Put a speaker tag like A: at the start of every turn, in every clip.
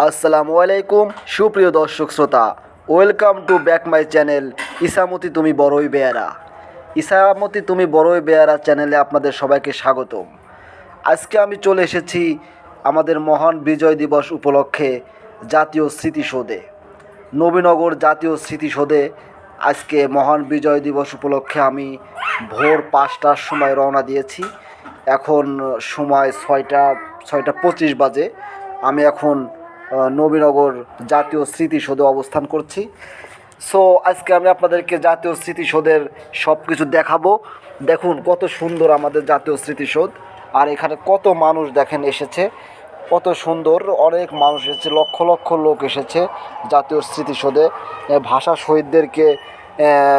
A: আসসালামু আলাইকুম, সুপ্রিয় দর্শক শ্রোতা। Welcome to back my channel Ichamati তুমি বড়ই বেয়ারা। ইসামতি তুমি বড়ই বেয়ারা চ্যানেলে আপনাদের সবাইকে স্বাগতম। আজকে আমি চলে এসেছি আমাদের মহান বিজয় দিবস উপলক্ষে জাতীয় স্মৃতিসৌধে। নবীনগর জাতীয় স্মৃতিসৌধে আজকে মহান বিজয় দিবস উপলক্ষে আমি ভোর পাঁচটার সময় রওনা দিয়েছি। এখন সময় ছয়টা ছয়টা পঁচিশ বাজে। আমি এখন নবীনগর জাতীয় স্মৃতিসৌধে অবস্থান করছি। সো আজকে আমি আপনাদেরকে জাতীয় স্মৃতিসৌধের সব কিছু দেখাবো। দেখুন কত সুন্দর আমাদের জাতীয় স্মৃতিসৌধ। আর এখানে কত মানুষ দেখেন এসেছে। কত সুন্দর, অনেক মানুষ এসেছে, লক্ষ লক্ষ লোক এসেছে জাতীয় স্মৃতিসৌধে। ভাষা শহীদদেরকে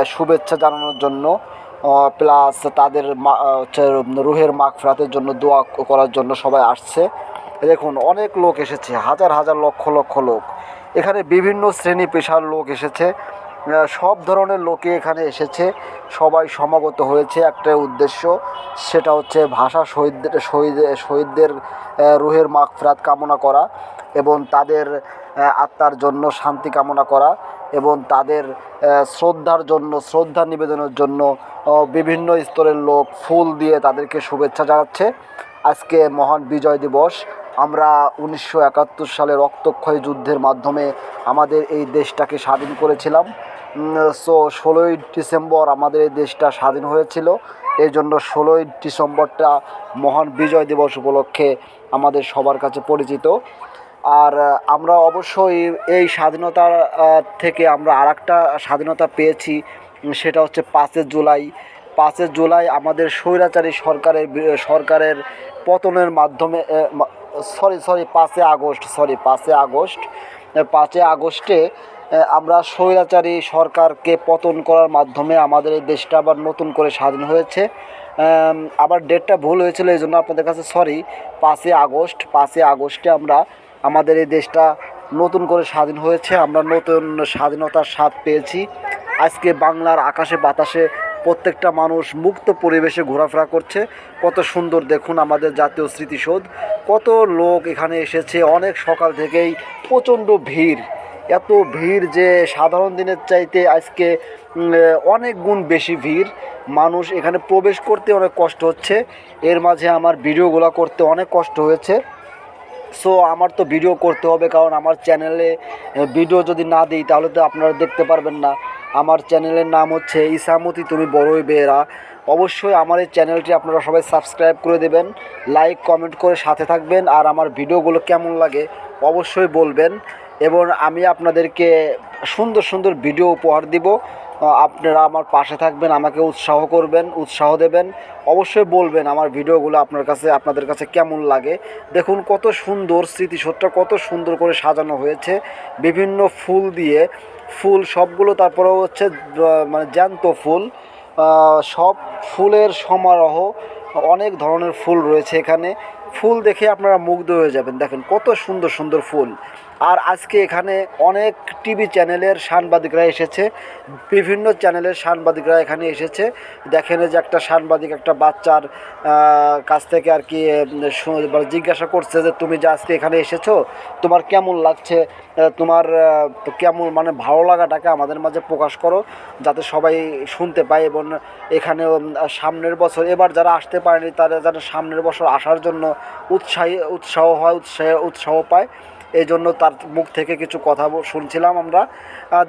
A: শুভেচ্ছা জানানোর জন্য প্লাস তাদের মা- রুহের মাগফিরাতের জন্য দোয়া করার জন্য সবাই আসছে। দেখুন, অনেক লোক এসেছে, হাজার হাজার লক্ষ লক্ষ লোক। এখানে বিভিন্ন শ্রেণি পেশার লোক এসেছে। সব ধরনের লোকে এখানে এসেছে। সবাই সমাগত হয়েছে। একটা উদ্দেশ্য, সেটা হচ্ছে ভাষা শহীদদের, শহীদ, শহীদদের রুহের মাগফিরাত কামনা করা এবং তাদের আত্মার জন্য শান্তি কামনা করা এবং তাদের শ্রদ্ধার জন্য, শ্রদ্ধা নিবেদনের জন্য বিভিন্ন স্তরের লোক ফুল দিয়ে তাদেরকে শুভেচ্ছা জানাচ্ছে। আজকে মহান বিজয় দিবস। আমরা উনিশশো একাত্তর সালে রক্তক্ষয় যুদ্ধের মাধ্যমে আমাদের এই দেশটাকে স্বাধীন করেছিলাম। সো ষোলোই ডিসেম্বর আমাদের এই দেশটা স্বাধীন হয়েছিল। এই জন্য ষোলোই ডিসেম্বরটা মহান বিজয় দিবস উপলক্ষে আমাদের সবার কাছে পরিচিত। আর আমরা অবশ্যই এই স্বাধীনতার থেকে আমরা আর স্বাধীনতা পেয়েছি। সেটা হচ্ছে পাঁচই জুলাই। পাঁচই জুলাই আমাদের স্বৈরাচারী সরকারের সরকারের পতনের মাধ্যমে সরি সরি পাঁচই আগস্ট, সরি পাঁচই আগস্ট পাঁচে আগস্টে আমরা স্বৈরাচারী সরকারকে পতন করার মাধ্যমে আমাদের এই দেশটা আবার নতুন করে স্বাধীন হয়েছে। আবার ডেটটা ভুল হয়েছিল, এই জন্য আপনাদের কাছে সরি পাঁচই আগস্ট পাঁচই আগস্টে আমরা আমাদের এই দেশটা নতুন করে স্বাধীন হয়েছে, আমরা নতুন স্বাধীনতার স্বাদ পেয়েছি। আজকে বাংলার আকাশে বাতাসে প্রত্যেকটা মানুষ মুক্ত পরিবেশে ঘোরাফেরা করছে। কত সুন্দর দেখুন আমাদের জাতীয় স্মৃতিসৌধ। কত লোক এখানে এসেছে, অনেক সকাল থেকেই প্রচণ্ড ভিড়। এত ভিড় যে সাধারণ দিনের চাইতে আজকে অনেক গুণ বেশি ভিড়। মানুষ এখানে প্রবেশ করতে অনেক কষ্ট হচ্ছে। এর মাঝে আমার ভিডিওগুলো করতে অনেক কষ্ট হয়েছে। সো, আমার তো ভিডিও করতে হবে কারণ আমার চ্যানেলে ভিডিও যদি না দিই তাহলে তো আপনারা দেখতে পারবেন না। আমার চ্যানেলের নাম হচ্ছে ইসামতি, তুমি বড়ই বেয়েরা। অবশ্যই আমার এই চ্যানেলটি আপনারা সবাই সাবস্ক্রাইব করে দেবেন, লাইক, কমেন্ট করে সাথে থাকবেন, আর আমার ভিডিওগুলো কেমন লাগে অবশ্যই বলবেন। এবং আমি আপনাদেরকে সুন্দর সুন্দর ভিডিও উপহার দিব। আপনারা আমার পাশে থাকবেন, আমাকে উৎসাহ করবেন, উৎসাহ দেবেন। অবশ্যই বলবেন আমার ভিডিওগুলো আপনার কাছে, আপনাদের কাছে কেমন লাগে। দেখুন কত সুন্দর স্মৃতিসৌধটা, কত সুন্দর করে সাজানো হয়েছে। বিভিন্ন ফুল দিয়ে, ফুল সবগুলো তারপরে হচ্ছে মানে জ্যান্ত ফুল। সব ফুলের সমারোহ, অনেক ধরনের ফুল রয়েছে এখানে। ফুল দেখে আপনারা মুগ্ধ হয়ে যাবেন। দেখেন কত সুন্দর সুন্দর ফুল। আর আজকে এখানে অনেক টিভি চ্যানেলের সাংবাদিকরা এসেছে, বিভিন্ন চ্যানেলের সাংবাদিকরা এখানে এসেছে। দেখেন যে একটা সাংবাদিক, একটা বাচ্চার কাছ থেকে আর কি মানে জিজ্ঞাসা করছে যে, তুমি যে আজকে এখানে এসেছ, তোমার কেমন লাগছে? তোমার কেমন মানে ভালো লাগাটাকে আমাদের মাঝে প্রকাশ করো, যাতে সবাই শুনতে পায় এবং এখানে সামনের বছর এবার যারা আসতে পারেনি, তারা যেন সামনের বছর আসার জন্য উৎসাহী, উৎসাহ হয়, উৎসাহ উৎসাহ পায়। এই জন্য তার মুখ থেকে কিছু কথা শুনছিলাম আমরা।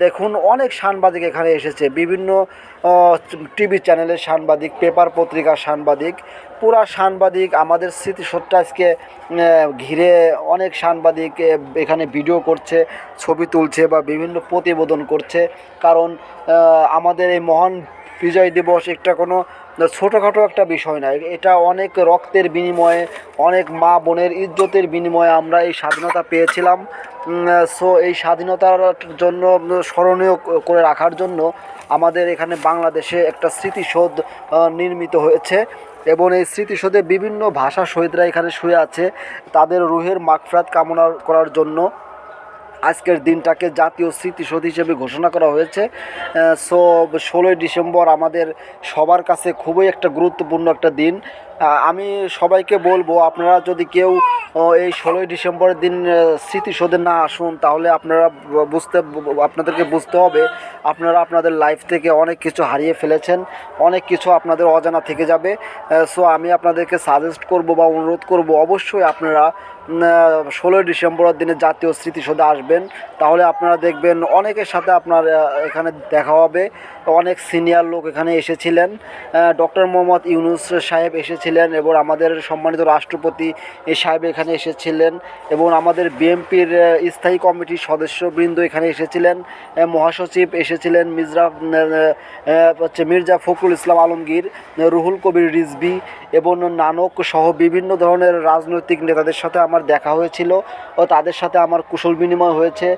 A: দেখুন, অনেক সাংবাদিক এখানে এসেছে। বিভিন্ন টিভি চ্যানেলের সাংবাদিক, পেপার পত্রিকার সাংবাদিক, পুরা সাংবাদিক, আমাদের স্মৃতিসৌধটা আজকে ঘিরে অনেক সাংবাদিক এখানে ভিডিও করছে, ছবি তুলছে বা বিভিন্ন প্রতিবেদন করছে। কারণ আমাদের এই মহান বিজয় দিবস একটা কোনো ছোটোখাটো একটা বিষয় নয় এটা অনেক রক্তের বিনিময়ে, অনেক মা বোনের ইজ্জতের বিনিময়ে আমরা এই স্বাধীনতা পেয়েছিলাম। সো এই স্বাধীনতার জন্য, স্মরণীয় করে রাখার জন্য আমাদের এখানে বাংলাদেশে একটা স্মৃতিসৌধ নির্মিত হয়েছে এবং এই স্মৃতিসৌধে বিভিন্ন ভাষা শহীদরা এখানে শুয়ে আছে। তাদের রুহের মাগফিরাত কামনা করার জন্য আজকের দিনটাকে জাতীয় স্মৃতিসৌধ হিসেবে ঘোষণা করা হয়েছে। সো ষোলোই ডিসেম্বর আমাদের সবার কাছে খুবই একটা গুরুত্বপূর্ণ একটা দিন। আমি সবাইকে বলব আপনারা যদি কেউ এই ষোলোই ডিসেম্বরের দিন আহ, স্মৃতিসৌধে না আসুন তাহলে আপনারা বুঝতে আপনাদেরকে বুঝতে হবে আপনারা আপনাদের লাইফ থেকে অনেক কিছু হারিয়ে ফেলেছেন অনেক কিছু আপনাদের অজানা থেকে যাবে। সো আমি আপনাদেরকে সাজেস্ট করব বা অনুরোধ করব অবশ্যই আপনারা ষোলোই ডিসেম্বরের দিনে জাতীয় স্মৃতিসৌধে আসবেন। তাহলে আপনারা দেখবেন অনেকের সাথে আপনার এখানে দেখা হবে। অনেক সিনিয়র লোক এখানে এসেছিলেন। ডক্টর মোহাম্মদ ইউনুস সাহেব এসেছিলেন এবং আমাদের সম্মানিত রাষ্ট্রপতি সাহেব এখানে এসেছিলেন এবং আমাদের বিএনপির স্থায়ী কমিটির সদস্যবৃন্দ এখানে এসেছিলেন। মহাসচিব এসেছিলেন মির্জা হচ্ছে মির্জা ফখরুল ইসলাম আলমগীর রুহুল কবির রিজভি এবং নানক সহ বিভিন্ন ধরনের রাজনৈতিক নেতাদের সাথে আমার দেখা হয়েছিল ও তাদের সাথে আমার কুশল বিনিময় হয়েছে।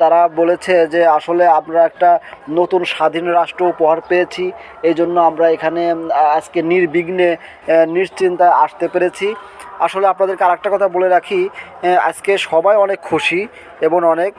A: তারা বলেছে যে আসলে আমরা একটা নতুন স্বাধীন রাষ্ট্র উপহার পেয়েছি এই জন্য আমরা এখানে আজকে নির্বিঘ্নে নিশ্চিন্তায় আসতে পেরেছি। আসলে আপনাদেরকে আরেকটা কথা বলে রাখি আজকে সবাই অনেক খুশি এবং অনেক